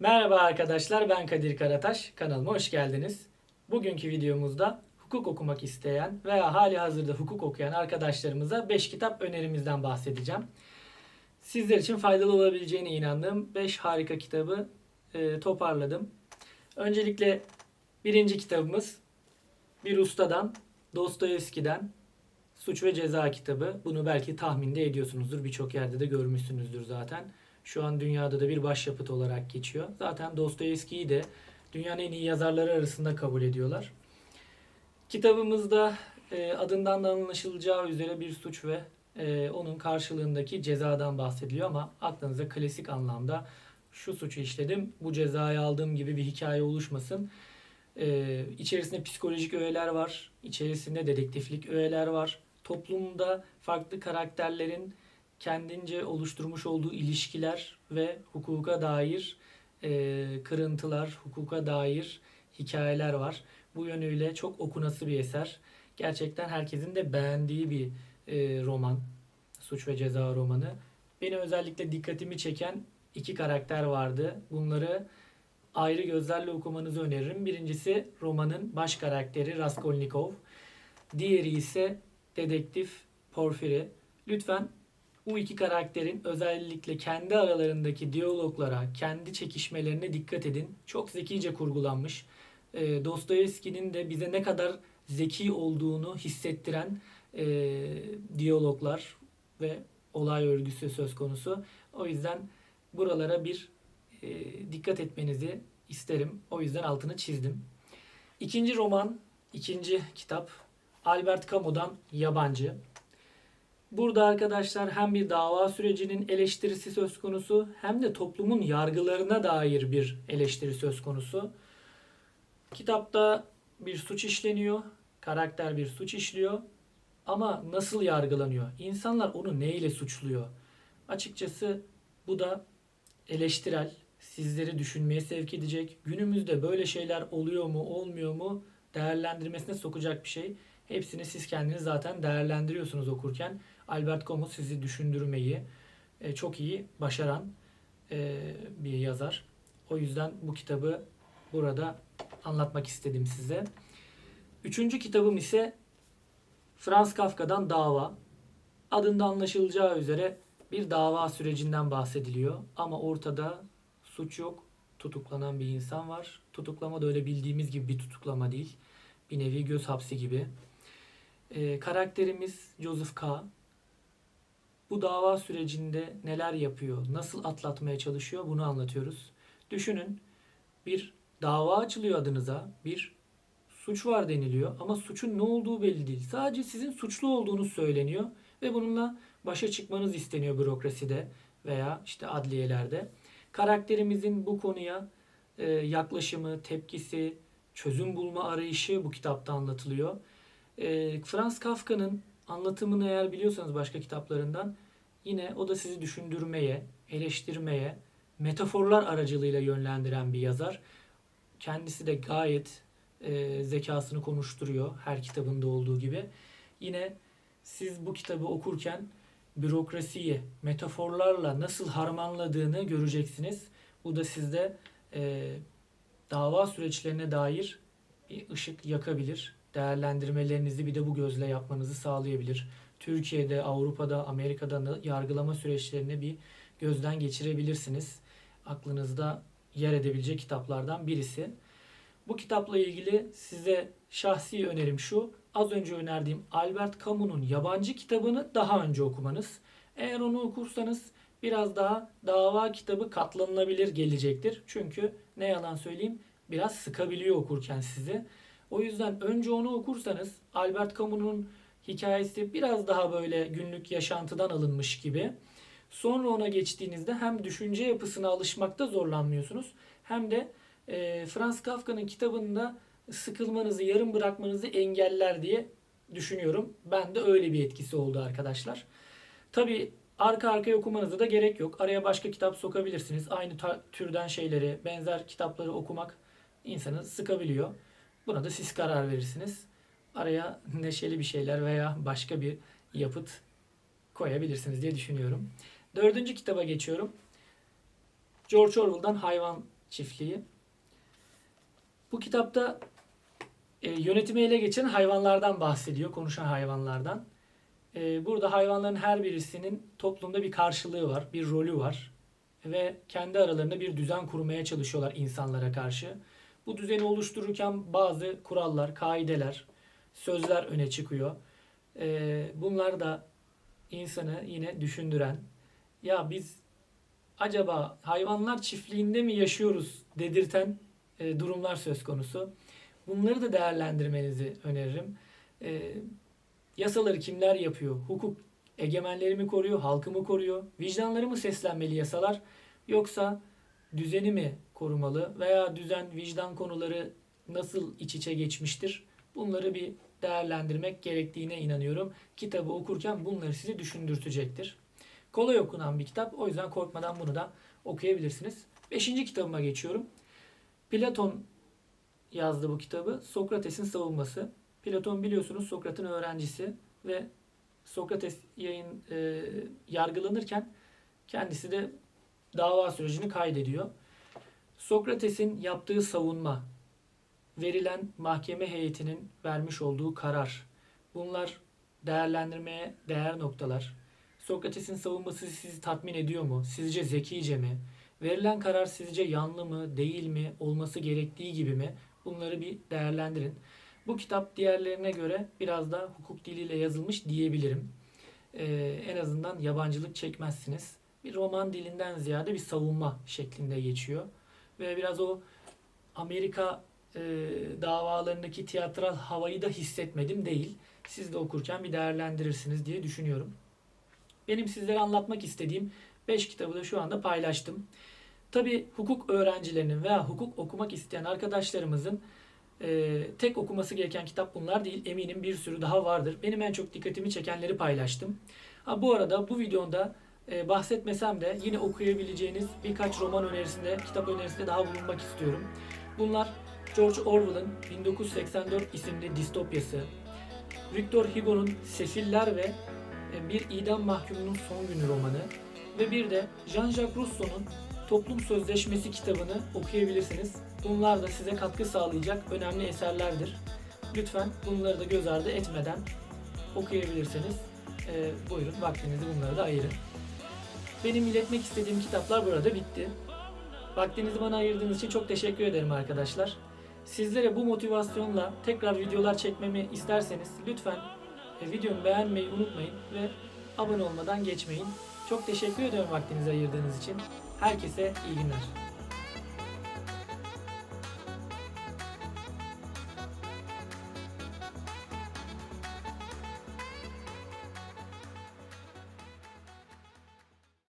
Merhaba arkadaşlar ben Kadir Karataş. Kanalıma hoş geldiniz. Bugünkü videomuzda hukuk okumak isteyen veya hali hazırda hukuk okuyan arkadaşlarımıza 5 kitap önerimizden bahsedeceğim. Sizler için faydalı olabileceğine inandığım 5 harika kitabı e, toparladım. Öncelikle birinci kitabımız bir ustadan Dostoyevski'den Suç ve Ceza kitabı. Bunu belki tahminde ediyorsunuzdur. Birçok yerde de görmüşsünüzdür zaten. Şu an dünyada da bir başyapıt olarak geçiyor. Zaten Dostoyevski'yi de dünyanın en iyi yazarları arasında kabul ediyorlar. Kitabımızda e, adından da anlaşılacağı üzere bir suç ve e, onun karşılığındaki cezadan bahsediliyor ama aklınıza klasik anlamda şu suçu işledim, bu cezayı aldığım gibi bir hikaye oluşmasın. E, içerisinde psikolojik öğeler var, içerisinde dedektiflik öğeler var. Toplumda farklı karakterlerin kendince oluşturmuş olduğu ilişkiler ve hukuka dair e, kırıntılar, hukuka dair hikayeler var. Bu yönüyle çok okunası bir eser. Gerçekten herkesin de beğendiği bir e, roman. Suç ve Ceza romanı. Benim özellikle dikkatimi çeken iki karakter vardı. Bunları ayrı gözlerle okumanızı öneririm. Birincisi romanın baş karakteri Raskolnikov. Diğeri ise dedektif Porfiri. Lütfen bu iki karakterin özellikle kendi aralarındaki diyaloglara, kendi çekişmelerine dikkat edin. Çok zekice kurgulanmış. E, Dostoyevski'nin de bize ne kadar zeki olduğunu hissettiren e, diyaloglar ve olay örgüsü söz konusu. O yüzden buralara bir e, dikkat etmenizi isterim. O yüzden altını çizdim. İkinci roman, ikinci kitap Albert Camus'dan Yabancı. Burada arkadaşlar hem bir dava sürecinin eleştirisi söz konusu hem de toplumun yargılarına dair bir eleştiri söz konusu. Kitapta bir suç işleniyor, karakter bir suç işliyor ama nasıl yargılanıyor? İnsanlar onu neyle suçluyor? Açıkçası bu da eleştirel, sizleri düşünmeye sevk edecek. Günümüzde böyle şeyler oluyor mu, olmuyor mu değerlendirmesine sokacak bir şey. Hepsini siz kendiniz zaten değerlendiriyorsunuz okurken. Albert Camus sizi düşündürmeyi e, çok iyi başaran e, bir yazar. O yüzden bu kitabı burada anlatmak istedim size. Üçüncü kitabım ise Franz Kafka'dan Dava. Adında anlaşılacağı üzere bir dava sürecinden bahsediliyor. Ama ortada suç yok. Tutuklanan bir insan var. Tutuklama da öyle bildiğimiz gibi bir tutuklama değil. Bir nevi göz hapsi gibi. Ee, karakterimiz Joseph K. Bu dava sürecinde neler yapıyor, nasıl atlatmaya çalışıyor bunu anlatıyoruz. Düşünün bir dava açılıyor adınıza, bir suç var deniliyor ama suçun ne olduğu belli değil. Sadece sizin suçlu olduğunuz söyleniyor ve bununla başa çıkmanız isteniyor bürokraside veya işte adliyelerde. Karakterimizin bu konuya e, yaklaşımı, tepkisi, çözüm bulma arayışı bu kitapta anlatılıyor. E, Franz Kafka'nın anlatımını eğer biliyorsanız başka kitaplarından yine o da sizi düşündürmeye, eleştirmeye, metaforlar aracılığıyla yönlendiren bir yazar. Kendisi de gayet e, zekasını konuşturuyor her kitabında olduğu gibi. Yine siz bu kitabı okurken bürokrasiyi metaforlarla nasıl harmanladığını göreceksiniz. Bu da sizde e, dava süreçlerine dair bir ışık yakabilir. Değerlendirmelerinizi bir de bu gözle yapmanızı sağlayabilir. Türkiye'de, Avrupa'da, Amerika'da yargılama süreçlerini bir gözden geçirebilirsiniz. Aklınızda yer edebilecek kitaplardan birisi. Bu kitapla ilgili size şahsi önerim şu. Az önce önerdiğim Albert Camus'un yabancı kitabını daha önce okumanız. Eğer onu okursanız biraz daha dava kitabı katlanılabilir gelecektir. Çünkü ne yalan söyleyeyim biraz sıkabiliyor okurken sizi. O yüzden önce onu okursanız Albert Camus'un hikayesi biraz daha böyle günlük yaşantıdan alınmış gibi. Sonra ona geçtiğinizde hem düşünce yapısına alışmakta zorlanmıyorsunuz hem de e, Franz Kafka'nın kitabında sıkılmanızı, yarım bırakmanızı engeller diye düşünüyorum. Ben de öyle bir etkisi oldu arkadaşlar. Tabi arka arkaya okumanıza da gerek yok. Araya başka kitap sokabilirsiniz. Aynı türden şeyleri, benzer kitapları okumak insanı sıkabiliyor. Buna da siz karar verirsiniz. Araya neşeli bir şeyler veya başka bir yapıt koyabilirsiniz diye düşünüyorum. Dördüncü kitaba geçiyorum. George Orwell'dan Hayvan çiftliği. Bu kitapta e, yönetimi ele geçiren hayvanlardan bahsediyor, konuşan hayvanlardan. E, burada hayvanların her birisinin toplumda bir karşılığı var, bir rolü var ve kendi aralarında bir düzen kurmaya çalışıyorlar insanlara karşı. Bu düzeni oluştururken bazı kurallar, kaideler, sözler öne çıkıyor. E, bunlar da insanı yine düşündüren, ya biz acaba hayvanlar çiftliğinde mi yaşıyoruz dedirten e, durumlar söz konusu. Bunları da değerlendirmenizi öneririm. E, yasaları kimler yapıyor? Hukuk egemenleri mi koruyor, halkı mı koruyor? Vicdanları mı seslenmeli yasalar? Yoksa düzeni mi korumalı veya düzen, vicdan konuları nasıl iç içe geçmiştir? Bunları bir değerlendirmek gerektiğine inanıyorum. Kitabı okurken bunları sizi düşündürtecektir. Kolay okunan bir kitap. O yüzden korkmadan bunu da okuyabilirsiniz. Beşinci kitabıma geçiyorum. Platon yazdı bu kitabı. Sokrates'in savunması. Platon biliyorsunuz Sokrat'ın öğrencisi ve Sokrates yayın e, yargılanırken kendisi de dava sürecini kaydediyor. Sokrates'in yaptığı savunma, verilen mahkeme heyetinin vermiş olduğu karar, bunlar değerlendirmeye değer noktalar. Sokrates'in savunması sizi tatmin ediyor mu? Sizce zekice mi? Verilen karar sizce yanlı mı, değil mi, olması gerektiği gibi mi? Bunları bir değerlendirin. Bu kitap diğerlerine göre biraz daha hukuk diliyle yazılmış diyebilirim. Ee, en azından yabancılık çekmezsiniz. Bir roman dilinden ziyade bir savunma şeklinde geçiyor. Ve biraz o Amerika e, davalarındaki tiyatral havayı da hissetmedim değil. Siz de okurken bir değerlendirirsiniz diye düşünüyorum. Benim sizlere anlatmak istediğim 5 kitabı da şu anda paylaştım. Tabi hukuk öğrencilerinin veya hukuk okumak isteyen arkadaşlarımızın e, tek okuması gereken kitap bunlar değil. Eminim bir sürü daha vardır. Benim en çok dikkatimi çekenleri paylaştım. Ha, bu arada bu videomda e, bahsetmesem de yine okuyabileceğiniz birkaç roman önerisinde, kitap önerisinde daha bulunmak istiyorum. Bunlar George Orwell'ın 1984 isimli distopyası, Victor Hugo'nun Sefiller ve e, Bir idam mahkumunun son günü romanı ve bir de Jean-Jacques Rousseau'nun Toplum Sözleşmesi kitabını okuyabilirsiniz. Bunlar da size katkı sağlayacak önemli eserlerdir. Lütfen bunları da göz ardı etmeden okuyabilirsiniz. E, buyurun vaktinizi bunlara da ayırın. Benim iletmek istediğim kitaplar burada bitti. Vaktinizi bana ayırdığınız için çok teşekkür ederim arkadaşlar. Sizlere bu motivasyonla tekrar videolar çekmemi isterseniz lütfen e, videomu beğenmeyi unutmayın ve abone olmadan geçmeyin. Çok teşekkür ediyorum vaktinizi ayırdığınız için. Herkese iyi günler.